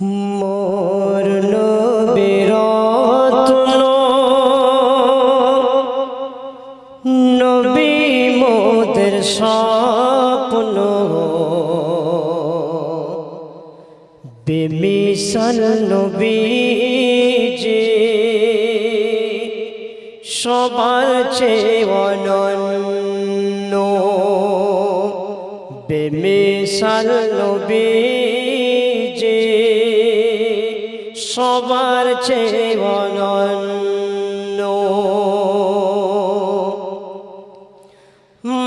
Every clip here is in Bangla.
মোর নবীর রত্ন নবী মোদের স্বপ্ন। যে সবার অনন্য। বেমিশাল নবী সবার চেয়ে অনন্য।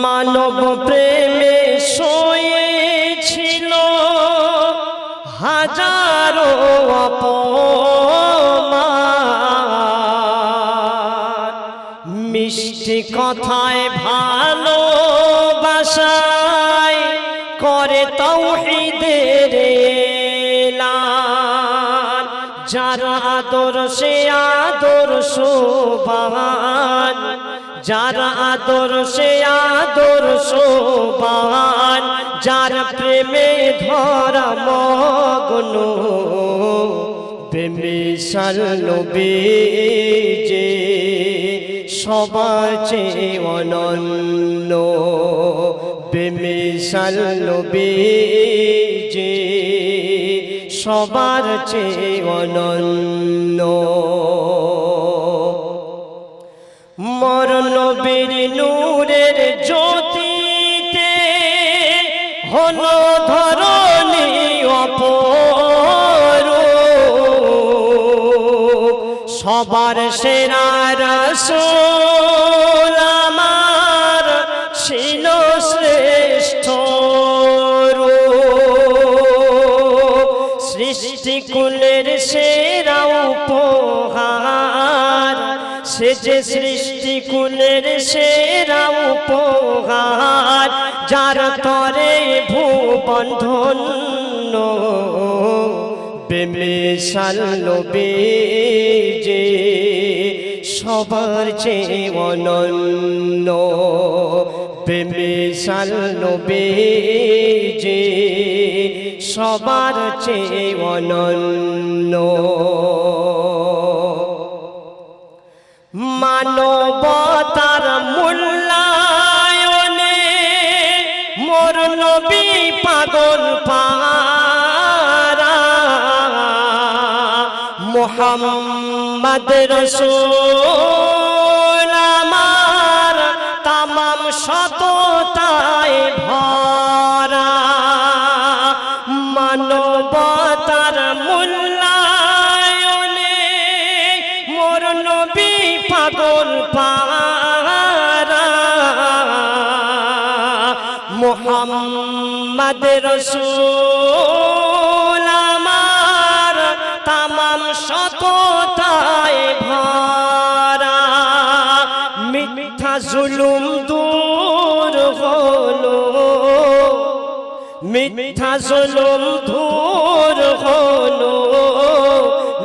মানব প্রেমে শোয়েছিল হাজারো মিষ্টি কথায় ভালোবাসায় করে তৌহিদের এলান যারা আদর, সে আদর শোভান। যারা আদর, সে আদর শোভান। যার প্রেমে ধরা মগ্ন বেমিশাল নবী যে সবার চেয়ে অনন্য। বেমিশাল নবী যে সবার চেয়ে অনন্য। মর নবীর নূরের জ্যোতিতে হলো ধরণী অপর সবার সেরা রসুল সৃষ্টি কুলের সেরা উপহার। সে যে সৃষ্টি কুলের সেরা উপহার, যার তরে ভুবন ধন্য বেমিশাল নবী যে সবার চেয়ে অনন্য বেমিশাল নবী যে সবার চেয়ে অনন্য। মানবতার মূল্যায়নে মোর নবী পাগল পারা মোহাম্মদ রসুল আমার তামাম সততায় ভরা। মোহাম্মদ রসুল আমার তামাম সততায় ভরা। মিথ্যা জুলুম দূর হলো। মিথ্যা জুলুম দূর হলো।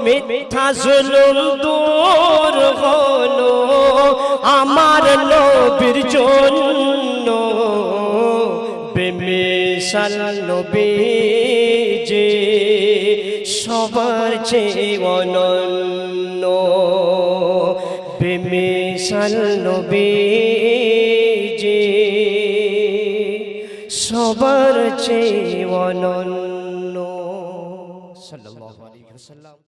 মিথ্যা জুলুম দূর হলো। আমার নবীর জন্য বেমিশাল নবী যে সবার চেয়ে অনন্য। বেমিশাল নবী যে সবার চেয়ে অনন্য। সাল্লাল্লাহু